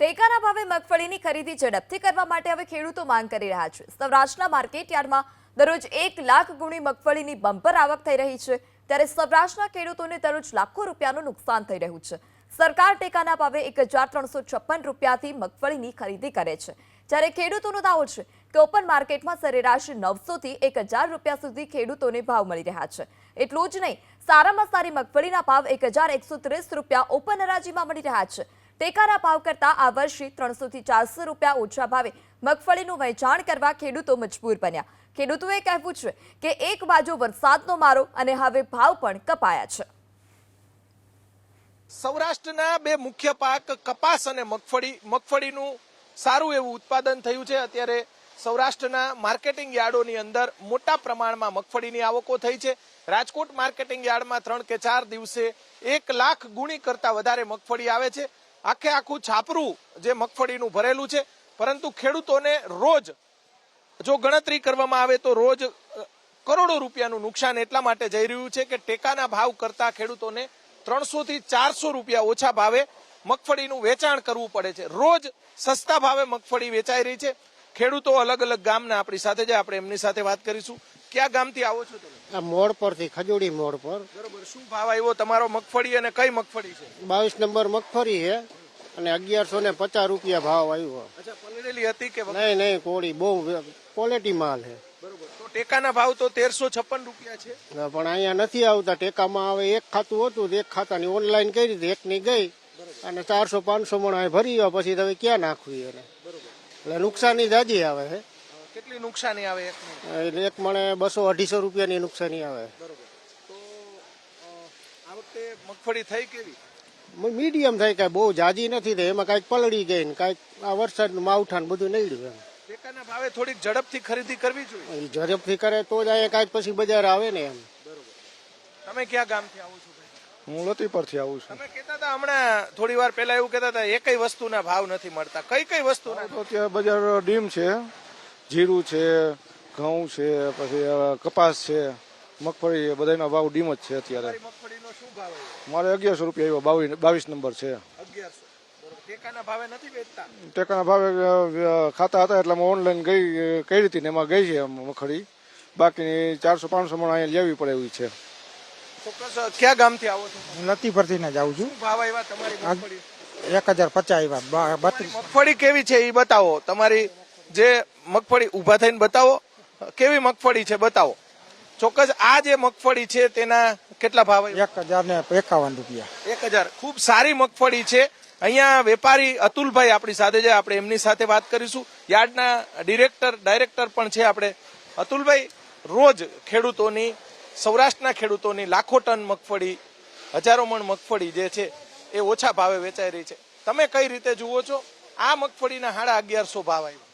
ટેકાના ભાવે મગફળીની ખરીદી ઝડપથી કરવા માટે હવે ખેડૂતો માંગ કરી રહ્યા છે. સૌરાષ્ટ્રના માર્કેટ યાર્ડમાં દરરોજ એક લાખ ગુણી મગફળીની બમ્પર આવક થઈ રહી છે. ત્યારે સૌરાષ્ટ્રના ખેડૂતોને દરરોજ લાખો રૂપિયાનું નુકસાન થઈ રહ્યું છે. સરકાર ટેકાના ભાવે એક હજાર ત્રણસો છપ્પન રૂપિયાથી મગફળીની ખરીદી કરે છે. જ્યારે ખેડૂતોનો દાવો છે કે ઓપન માર્કેટમાં સરેરાશ નવસોથી એક હજાર રૂપિયા સુધી ખેડૂતોને ભાવ મળી રહ્યા છે. એટલું જ નહીં, સારામાં સારી મગફળીના ભાવ એક હજાર એકસો ત્રીસ રૂપિયા ઓપન હરાજીમાં મળી રહ્યા છે. ટેકાના ભાવ કરતા આ વર્ષે ત્રણસો થી ચારસો રૂપિયા ઓછા ભાવે મગફળીનું વેચાણ કરવા ખેડૂતો મજબૂર બન્યા. ખેડૂતોએ કહેવું છે કે એક બાજુ વરસાદનો મારો અને હવે ભાવ પણ કપાયા છે. સૌરાષ્ટ્રના બે મુખ્ય પાક કપાસ અને મગફળી, મગફળીનું સારું એવું ઉત્પાદન થયું છે. અત્યારે સૌરાષ્ટ્રના માર્કેટિંગ યાર્ડોની અંદર મોટા પ્રમાણમાં મગફળીની આવકો થઈ છે. રાજકોટ માર્કેટિંગ યાર્ડમાં ત્રણ કે ચાર દિવસે એક લાખ ગુણી કરતા વધારે મગફળી આવે છે. આખે આખું છાપરું જે મગફળીનું ભરેલું છે. પરંતુ ખેડૂતોને રોજ જો ગણતરી કરવામાં આવે તો રોજ કરોડો રૂપિયાનું નુકસાન એટલા માટે જઈ રહ્યું છે કે ટેકાના ભાવ કરતા ખેડૂતોને ત્રણસો થી ચારસો રૂપિયા ઓછા ભાવે મગફળીનું વેચાણ કરવું પડે છે. રોજ સસ્તા ભાવે મગફળી વેચાઈ રહી છે. ખેડૂતો અલગ અલગ ગામના આપણી સાથે જે આપણે એમની સાથે વાત કરીશું. કયા ગામથી આવો છો તમે? આ મોડ પરથી ખજોડી મોડ પર. બરોબર. શું ભાવ આવ્યો? તમારો મગફળી અને કઈ મગફળી છે? બાવીસ નંબર મગફળી છે. અને અગિયારસો ને પચાસ રૂપિયા ભાવ આવ્યો. પલળેલી હતી કે નહીં નહીં કોળી બહુ ક્વોલિટી માલ છે. બરોબર. તો ટેકાના ભાવ તો તેરસો છપ્પન રૂપિયા છે. પણ અહીંયા નથી આવતા. ટેકામાં આવે એક ખાતું હતું એક ખાતાની ઓનલાઈન કરી હતી એકની ગઈ. અને ચારસો પાંચસો મણ ભરી ગયો પછી તમે ક્યાં નાખવી એને? એટલે નુકસાની જાજી આવે છે. કેટલી નુકસાની આવે એટલે એક મણે બસો અઢીસો રૂપિયાની નુકસાની આવે. બરોબર. તો આ વખતે મગફળી થઈ કેવી? મીડિયમ થાય કાંઈ બહુ જાજી નથી થઈ એમાં કાંઈક પલળી ગઈ ને કાંઈક આ વરસાદનું માવઠાન બધું નીકળ્યું એમ. ટેકાના ભાવે થોડીક ઝડપથી ખરીદી કરવી જોઈએ. એ ઝડપથી કરે તો જ અહીંયા કાંઈક પછી બજાર આવે ને એમ. તમે ક્યાં ગામથી આવો છો હું લતી પરથી આવું છું. તમે કહેતા હતા હમણાં થોડી વાર પહેલા એવું કહેતા હતા એકય વસ્તુના ભાવ નથી મળતા. કઈ કઈ વસ્તુ તો ત્યાં બજાર ડીમ છે જીરું છે ઘઉં છે પછી કપાસ છે. મગફળી બધાનો ભાવ ડીમ જ છે અત્યારે. મગફળીનો શું ભાવ મારે અગિયારસો રૂપિયા આવ્યો બાવીસ બાવીસ નંબર છે. અગિયારસો. ટેકાના ભાવે નથી વેચતા? ટેકાના ભાવે અ, અ, ખાતા હતા એટલે અમે ઓનલાઈન ગઈ કઈ રીતે હતી ને એમાં ગઈ છે મગફળી. બાકી ચારસો પાંચસો મણ અહીંયા લેવી પડે એવી છે. ક્યાં ગામથી આવો છો? હું લતી જ આવું છું. ભાવ આવ્યા તમારી મગફળી? એક હજાર પચાસ આવ્યા બ- બત્રીસ. મગફળી કેવી છે એ બતાવો. તમારી જે મગફળી ઊભા થઈને બતાવો કેવી મગફળી છે બતાવો. ચોક્કસ આ જે મગફળી છે તેના કેટલા ભાવ એક હજાર ને એકાવન રૂપિયા. એક હજાર. ખૂબ સારી મગફળી છે. અહીંયા વેપારી અતુલભાઈ આપણી સાથે છે. આપણે એમની સાથે વાત કરીશું. યાર્ડના ડિરેક્ટર ડાયરેક્ટર પણ છે આપણે. અતુલભાઈ રોજ ખેડૂતોની સૌરાષ્ટ્રના ખેડૂતોની લાખો ટન મગફળી હજારો મણ મગફળી જે છે એ ઓછા ભાવે વેચાઈ રહી છે. તમે કઈ રીતે જુઓ છો? આ મગફળીના હાડા અગિયારસો ભાવ આવ્યો.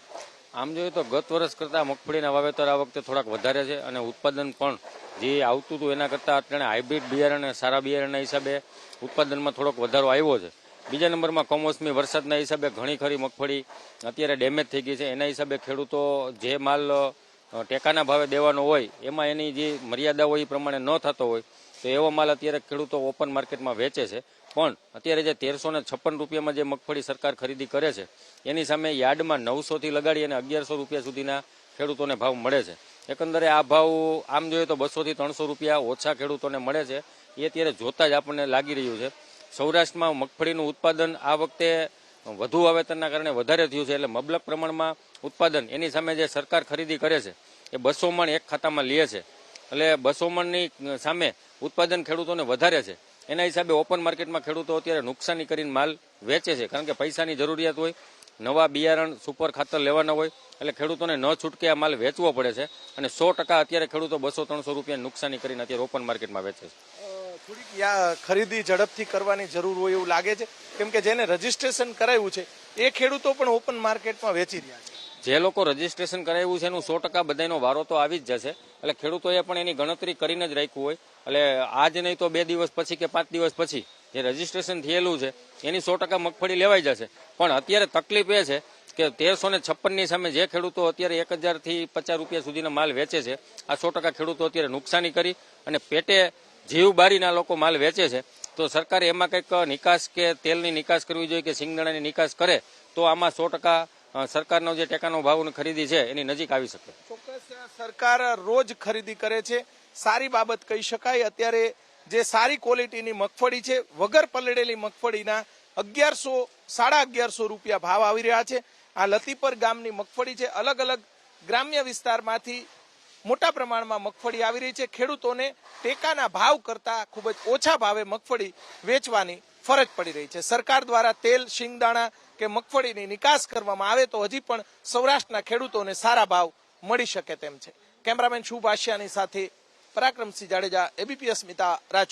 આમ જોઈએ તો ગત વર્ષ કરતાં મગફળીના વાવેતર આ વખતે થોડાક વધારે છે અને ઉત્પાદન પણ જે આવતું હતું એના કરતાં અત્યારે હાઇબ્રિડ બિયારણ અને સારા બિયારણના હિસાબે ઉત્પાદનમાં થોડોક વધારો આવ્યો છે. બીજા નંબરમાં કમોસમી વરસાદના હિસાબે ઘણી ખરી મગફળી અત્યારે ડેમેજ થઈ ગઈ છે. એના હિસાબે ખેડૂતો જે માલ ટેકાના ભાવે દેવાનો હોય, એમાં એની જે મર્યાદા હોય એ પ્રમાણે ન થતો હોય, તો એવો માલ અત્યારે ખેડૂતો ઓપન માર્કેટમાં વેચે છે. પણ અત્યારે જે તેરસો ને છપ્પન રૂપિયામાં જે મગફળી સરકાર ખરીદી કરે છે, એની સામે યાર્ડમાં નવસો થી લગાડી અને અગિયારસો રૂપિયા સુધીના ખેડૂતોને ભાવ મળે છે. એકંદરે આ ભાવ આમ જોઈએ તો બસો થી ત્રણસો રૂપિયા ઓછા ખેડૂતોને મળે છે. એ અત્યારે જોતા જ આપણને લાગી રહ્યું છે. સૌરાષ્ટ્રમાં મગફળીનું ઉત્પાદન આ વખતે વધુ વાવેતરના કારણે વધારે થયું છે, એટલે મબલક પ્રમાણમાં ઉત્પાદન એની સામે જે સરકાર ખરીદી કરે છે, એ બસો મણ એક ખાતામાં લે છે. એટલે બસો મણની સામે ઉત્પાદન ખેડૂતોને વધારે છે. એના હિસાબે ઓપન માર્કેટમાં ખેડૂતો અત્યારે નુકસાની કરીને માલ વેચે છે. કારણ કે પૈસાની જરૂરિયાત હોય, નવા બિયારણ, સુપર ખાતર લેવાના હોય, એટલે ખેડૂતોને ન છૂટકે આ માલ વેચવો પડે છે. અને સો ટકા અત્યારે ખેડૂતો બસો ત્રણસો રૂપિયા નુકસાની કરીને અત્યારે ઓપન માર્કેટમાં વેચે છે. થોડીક ખરીદી ઝડપથી કરવાની જરૂર હોય એવું લાગે છે? કેમ કે જેને રજીસ્ટ્રેશન કરાયું છે, એ ખેડૂતો પણ ઓપન માર્કેટમાં વેચી રહ્યા છે. જે લોકો રજીસ્ટ્રેશન કરાવ્યું છે એનું સો ટકા બધાનો વારો તો આવી જ જશે. એટલે ખેડૂતોએ પણ એની ગણતરી કરીને જ રાખ્યું હોય. એટલે આજ નહીં તો બે દિવસ પછી કે પાંચ દિવસ પછી જે રજીસ્ટ્રેશન થયેલું છે, એની સો ટકા મગફળી લેવાઈ જશે. પણ અત્યારે તકલીફ એ છે કે તેરસો ને છપ્પનની સામે જે ખેડૂતો અત્યારે એક હજારથી પચાસ રૂપિયા સુધીનો માલ વેચે છે, આ સો ટકા ખેડૂતો અત્યારે નુકસાની કરી અને પેટે જીવ બારીના લોકો માલ વેચે છે. તો સરકારે એમાં કંઈક નિકાસ કે તેલની નિકાસ કરવી જોઈએ કે સિંગદાણાની નિકાસ કરે, તો આમાં સો ટકા સરકારનો જે ટેકાનો ભાવ ખરીદી છે, એની નજીક આવી શકે. ચોક્કસ સરકાર રોજ ખરીદી કરે છે. સારી બાબત કહી શકાય. અત્યારે જે સારી ક્વોલિટીની મગફળી છે, વગર પલળેલી મગફળીના અગિયારસો, સાડા અગિયારસો રૂપિયા ભાવ આવી રહ્યા છે. આ લતીપર ગામની મગફળી છે. અલગ અલગ ગ્રામ્ય વિસ્તારમાંથી મોટા પ્રમાણમાં મગફળી આવી રહી છે. ખેડૂતોને ટેકાના ભાવ કરતા ખૂબ જ ઓછા ભાવે મગફળી વેચવાની ફરજ પડી રહી છે. સરકાર દ્વારા તેલ, શિંગદાણા કે મગફળીની નિકાસ કરવામાં આવે તો હજી પણ સૌરાષ્ટ્રના ખેડૂતોને સારા ભાવ મળી શકે તેમ છે. કેમેરામેન શુભ આશિયાની સાથે પરાક્રમસિંહ જાડેજા, એબીપી અસ્મિતા, રાજકોટ.